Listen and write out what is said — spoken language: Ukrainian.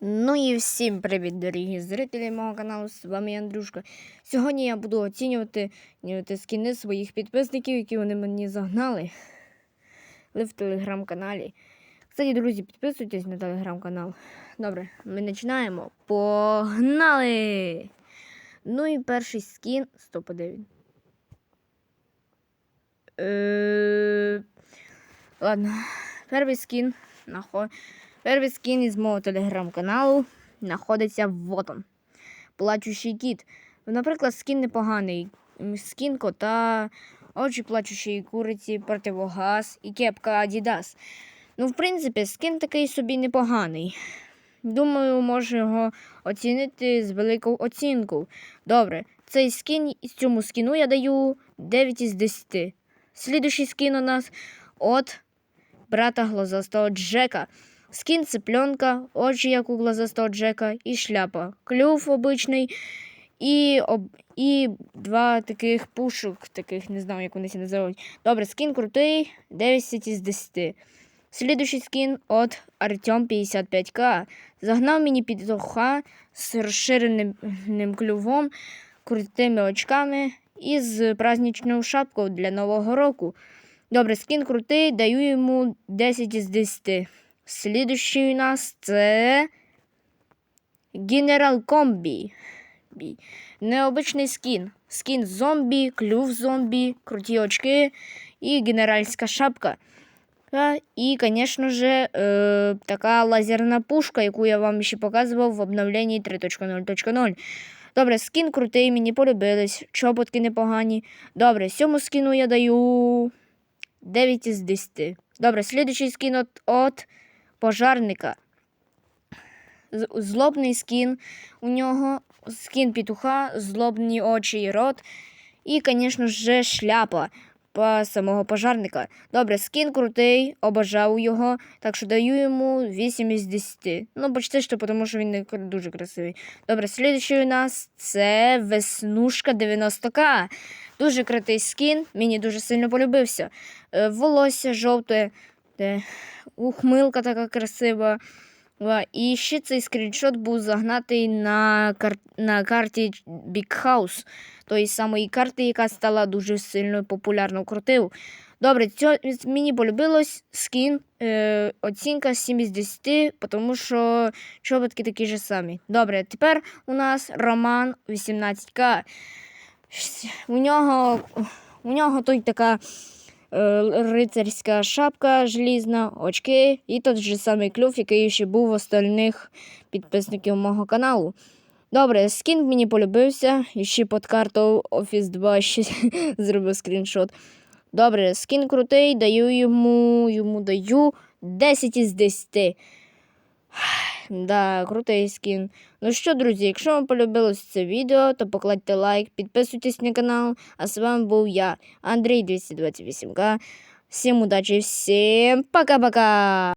Ну і всім привіт, дорогі зрителі мого каналу. З вами Андрюшка. Сьогодні я буду оцінювати скіни своїх підписників, які вони мені загнали в телеграм-каналі. Кстати, друзі, підписуйтесь на телеграм-канал. Добре, ми починаємо. Погнали! Ну і перший скін. Стоп, де він? Е... Ладно, перший скін. Нахо... Перший скін із мого телеграм-каналу знаходиться вот он. Плачущий кіт. Наприклад, скін непоганий. Скін кота, очі плачущої куриці, противогаз і кепка Adidas. Ну, в принципі, скін такий собі непоганий. Думаю, можу його оцінити з великою оцінкою. Добре, цей скін, цьому скіну я даю 9 із 10. Слідуючий скін у нас от брата глазастого Джека. Скін цыпленка, очі, як у глазастого Джека, і шляпа. Клюв обичний, і, об... і два таких пушок, таких, не знаю, як вони ці називають. Добре, скін крутий, 10 із 10. Слідуючий скін от Артем 55К. Загнав мені підлоха з розширеним клювом, крутими очками і з праздничною шапкою для Нового року. Добре, скін крутий, даю йому 10 із 10. Слідуючий у нас це Генерал Комбі. Необичний скін. Скін зомбі, клюв зомбі, круті очки і генеральська шапка. І, звісно ж, е, така лазерна пушка, яку я вам ще показував в обновленні 3.0.0. Добре, скін крутий, мені полюбились, чоботки непогані. Добре, сьому скіну я даю 9 із 10. Добре, слідуючий скін от, от пожарника. Злобний скін у нього, скін петуха, злобні очі і рот. І, звісно ж, шляпа по самого пожарника. Добре, скін крутий, обожав його, так що даю йому 8 із 10. Ну, почти що, тому що він не дуже красивий. Добре, слідуючий у нас це Веснушка 90К. Дуже крутий скін, мені дуже сильно полюбився. Е, Волосся жовте, де ухмилка така красива. І ще цей скріншот був загнатий на, кар... на карті Big House, тої самої карти, яка стала дуже сильно популярно крутив. Добре, цьо... мені полюбилось скін, е... оцінка 7 із 10, тому що чоботки такі ж самі. Добре, тепер у нас Роман 18К. У нього, у нього тут така рицарська шапка желізна, очки і той же самий клюв, який ще був у остальних підписників мого каналу. Добре, скін мені полюбився, і ще під картою Office 2 ще зробив скріншот. Добре, скін крутий, даю йому, йому даю 10 із 10. Да, крутий скін. Ну що, друзі, якщо вам полюбилось це відео, то покладьте лайк, підписуйтесь на канал. А з вами був я, Андрій 228К. Всім удачі, всім пока-пока!